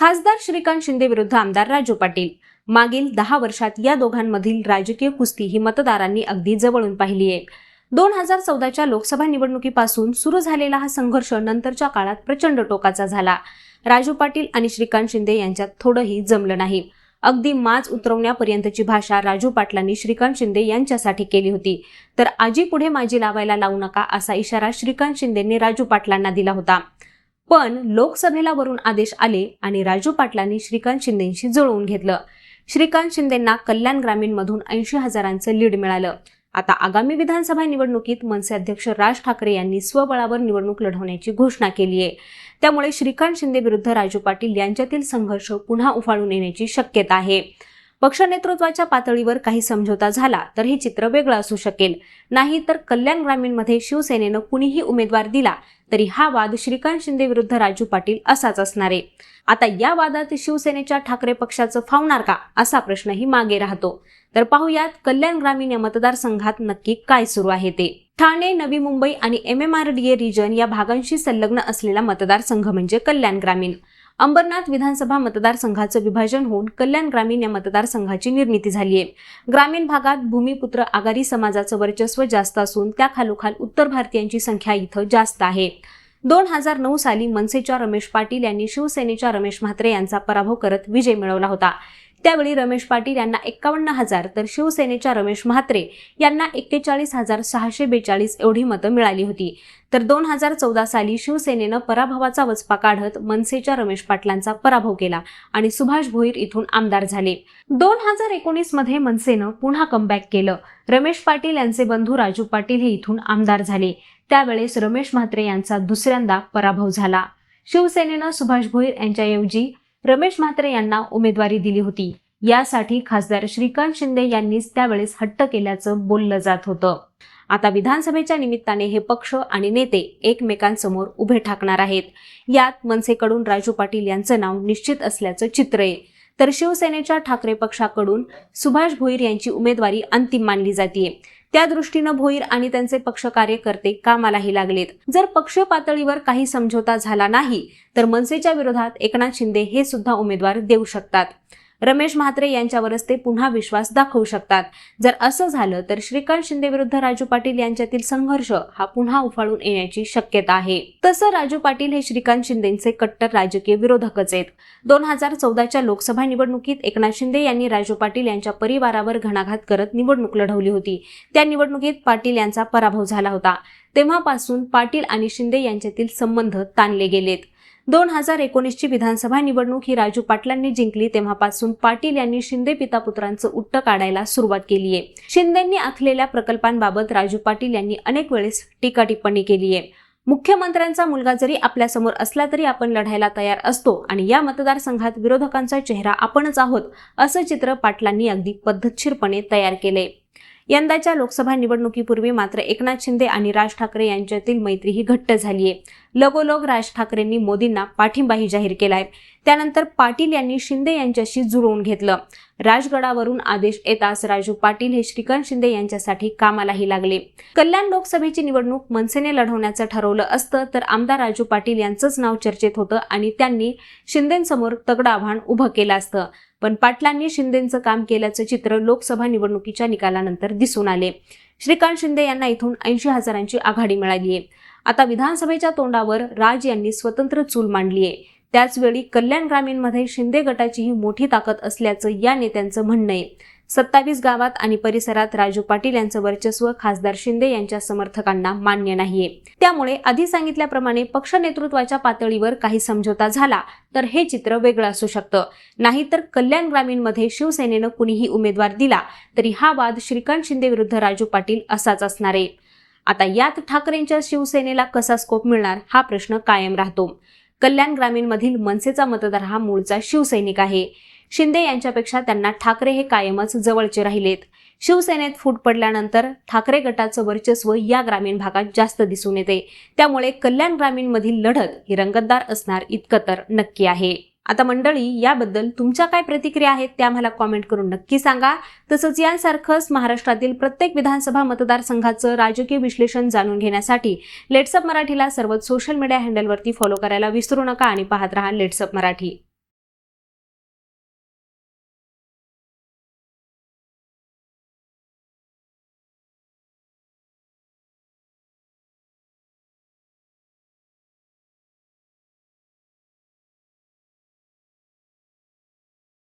खासदार श्रीकांत शिंदे विरुद्ध आमदार राजू पाटील. मागील दहा वर्षात या दोघांमधील राजकीय कुस्ती ही मतदारांनी अगदी जवळून पाहिली आहे. दोन हजार चौदाच्या लोकसभा निवडणुकीपासून सुरू झालेला हा संघर्ष नंतरच्या काळात प्रचंड टोकाचा झाला. राजू पाटील आणि श्रीकांत शिंदे यांच्यात थोडंही जमलं नाही. अगदी माज उतरवण्यापर्यंतची भाषा राजू पाटलांनी श्रीकांत शिंदे यांच्यासाठी केली होती. तर आजी पुढे माझी लावायला लावू नका असा इशारा श्रीकांत शिंदेंनी राजू पाटलांना दिला होता. पण लोकसभेला वरून आदेश आले आणि राजू पाटलांनी श्रीकांत शिंदेंशी जुळवून घेतलं. श्रीकांत शिंदेंना कल्याण ग्रामीणमधून ऐंशी हजारांचं लीड मिळालं. आता आगामी विधानसभा निवडणुकीत मनसे अध्यक्ष राज ठाकरे यांनी स्वबळावर निवडणूक लढवण्याची घोषणा केली आहे. त्यामुळे श्रीकांत शिंदे विरुद्ध राजू पाटील यांच्यातील संघर्ष पुन्हा उफाळून येण्याची शक्यता आहे. पक्ष नेतृत्वाच्या पातळीवर काही समझोता झाला तर हे चित्र वेगळं असू शकेल. नाही तर कल्याण ग्रामीणमध्ये शिवसेनेनं कुणीही उमेदवार दिला तरी हा वाद श्रीकांत शिंदे विरुद्ध राजू पाटील असाच असणार आहे. आता या वादात शिवसेनेच्या ठाकरे पक्षाचं फावणार का असा प्रश्नही मागे राहतो. तर पाहुयात कल्याण ग्रामीण या मतदारसंघात नक्की काय सुरू आहे ते. ठाणे नवी मुंबई आणि M M R D A region या भागांशी संलग्न असलेला मतदारसंघ म्हणजे कल्याण ग्रामीण. अंबरनाथ विधानसभा मतदारसंघाचं विभाजन होऊन कल्याण ग्रामीण या मतदारसंघाची निर्मिती झाली आहे. ग्रामीण भागात भूमिपुत्र आघाडी समाजाचं वर्चस्व जास्त असून त्या खालोखाल उत्तर भारतीयांची संख्या इथं जास्त आहे. दोन हजार नऊ साली मनसेच्या रमेश पाटील यांनी शिवसेनेच्या रमेश म्हात्रे यांचा पराभव करत विजय मिळवला होता. त्यावेळी रमेश पाटील यांना एक्कावन्न हजार तर शिवसेनेच्या रमेश म्हात्रे यांना एक्केचाळीस हजार सहाशे बेचाळीस एवढी मतं मिळाली होती. तर दोन हजार चौदा साली शिवसेनेनं पराभवाचा वचपा काढत मनसेच्या रमेश पाटलांचा पराभव केला आणि सुभाष भोईर इथून आमदार झाले. दोन हजार एकोणीसमध्ये मनसेनं पुन्हा कमबॅक केलं. रमेश पाटील यांचे बंधू राजू पाटील हे इथून आमदार झाले. त्यावेळेस रमेश म्हात्रे यांचा दुसऱ्यांदा पराभव झाला. शिवसेनेनं सुभाष भोईर यांच्याऐवजी रमेश म्हात्रे यांना उमेदवारी दिली होती. यासाठी खासदार श्रीकांत शिंदे यांनीच त्यावेळेस हट्ट केल्याचं बोललं जात होतं. आता विधानसभेच्या निमित्ताने हे पक्ष आणि नेते एकमेकांसमोर उभे ठाकणार आहेत. यात मनसेकडून राजू पाटील यांचं नाव निश्चित असल्याचं चित्र आहे. तर शिवसेनेच्या ठाकरे पक्षाकडून सुभाष भोईर यांची उमेदवारी अंतिम मानली जाते त्या दृष्टीनं भोईर आणि त्यांचे पक्ष कार्यकर्ते कामालाही लागलेत. जर पक्ष पातळीवर काही समझोता झाला नाही तर मनसेच्या विरोधात एकनाथ शिंदे हे सुद्धा उमेदवार देऊ शकतात. रमेश म्हात्रे यांच्यावरच ते पुन्हा विश्वास दाखवू शकतात. जर असं झालं तर श्रीकांत शिंदे विरुद्ध राजू पाटील यांच्यातील संघर्ष हा पुन्हा उफाळून येण्याची शक्यता आहे. तसं राजू पाटील हे श्रीकांत शिंदेचे कट्टर राजकीय विरोधकच आहेत. दोन हजार चौदाच्या लोकसभा निवडणुकीत एकनाथ शिंदे यांनी राजू पाटील यांच्या परिवारावर घणाघात करत निवडणूक लढवली होती. त्या निवडणुकीत पाटील यांचा पराभव झाला होता. तेव्हापासून पाटील आणि शिंदे यांच्यातील संबंध ताणले गेलेत. दोन हजार एकोणीसची विधानसभा निवडणूक ही राजू पाटलांनी जिंकली. तेव्हापासून पाटील यांनी शिंदे पिता पुत्रांचं उट्ट काढायला सुरुवात केली आहे शिंदेंनी आखलेल्या प्रकल्पांबाबत राजू पाटील यांनी अनेक वेळेस टीका टिप्पणी केली आहे मुख्यमंत्र्यांचा मुलगा जरी आपल्यासमोर असला तरी आपण लढायला तयार असतो आणि या मतदारसंघात विरोधकांचा चेहरा आपणच आहोत असं चित्र पाटलांनी अगदी पद्धतशीरपणे तयार केले यंदाच्या लोकसभा निवडणुकीपूर्वी मात्र एकनाथ शिंदे आणि राज ठाकरे यांच्यातील मैत्री ही घट्ट झाली आहे लगोलग राज ठाकरेंनी मोदींना पाठिंबाही जाहीर केलाय. त्यानंतर पाटील यांनी शिंदे यांच्याशी जुळवून घेतलं. राजगडावरून आदेश येताच राजू पाटील हे श्रीकांत शिंदे यांच्यासाठी कामालाही लागले. कल्याण लोकसभेची निवडणूक मनसेने लढवण्याचं ठरवलं असतं तर आमदार राजू पाटील यांचंच नाव चर्चेत होतं आणि त्यांनी शिंदेसमोर तगड आव्हान उभं केलं असतं. पण पाटलांनी शिंदेचं काम केल्याचं चित्र लोकसभा निवडणुकीच्या निकालानंतर दिसून आले. श्रीकांत शिंदे यांना इथून ऐंशी हजारांची आघाडी मिळाली आहे आता विधानसभेच्या तोंडावर राज यांनी स्वतंत्र चूल मांडली आहे त्याचवेळी कल्याण ग्रामीणमध्ये शिंदे गटाचीही मोठी ताकद असल्याचं या नेत्यांचं म्हणणं आहे. सत्तावीस गावात आणि परिसरात राजू पाटील यांचं वर्चस्व खासदार शिंदे यांच्या समर्थकांना मान्य नाहीये. त्यामुळे आधी सांगितल्याप्रमाणे पक्ष नेतृत्वाच्या पातळीवर काही समझोता झाला तर हे चित्र वेगळं असू शकतं. नाहीतर कल्याण ग्रामीणमध्ये शिवसेनेनं कुणीही उमेदवार दिला तरी हा वाद श्रीकांत शिंदे विरुद्ध राजू पाटील असाच असणार आहे. आता यात ठाकरेंच्या शिवसेनेला कसा स्कोप मिळणार हा प्रश्न कायम राहतो. कल्याण ग्रामीणमधील मनसेचा मतदार हा मूळचा शिवसैनिक आहे. शिंदे यांच्यापेक्षा त्यांना ठाकरे हे कायमच जवळचे राहिलेत. शिवसेनेत फूट पडल्यानंतर ठाकरे गटाचं वर्चस्व या ग्रामीण भागात जास्त दिसून येते. त्यामुळे कल्याण ग्रामीणमधील लढत ही रंगतदार असणार इतकं तर नक्की आहे. आता मंडळी याबद्दल तुमच्या काय प्रतिक्रिया आहेत त्या मला कॉमेंट करून नक्की सांगा. तसंच यांसारखंच महाराष्ट्रातील प्रत्येक विधानसभा मतदारसंघाचं राजकीय विश्लेषण जाणून घेण्यासाठी लेट्सअप मराठीला सर्वच सोशल मीडिया हँडलवरती फॉलो करायला विसरू नका आणि पाहत राहा लेट्सअप मराठी.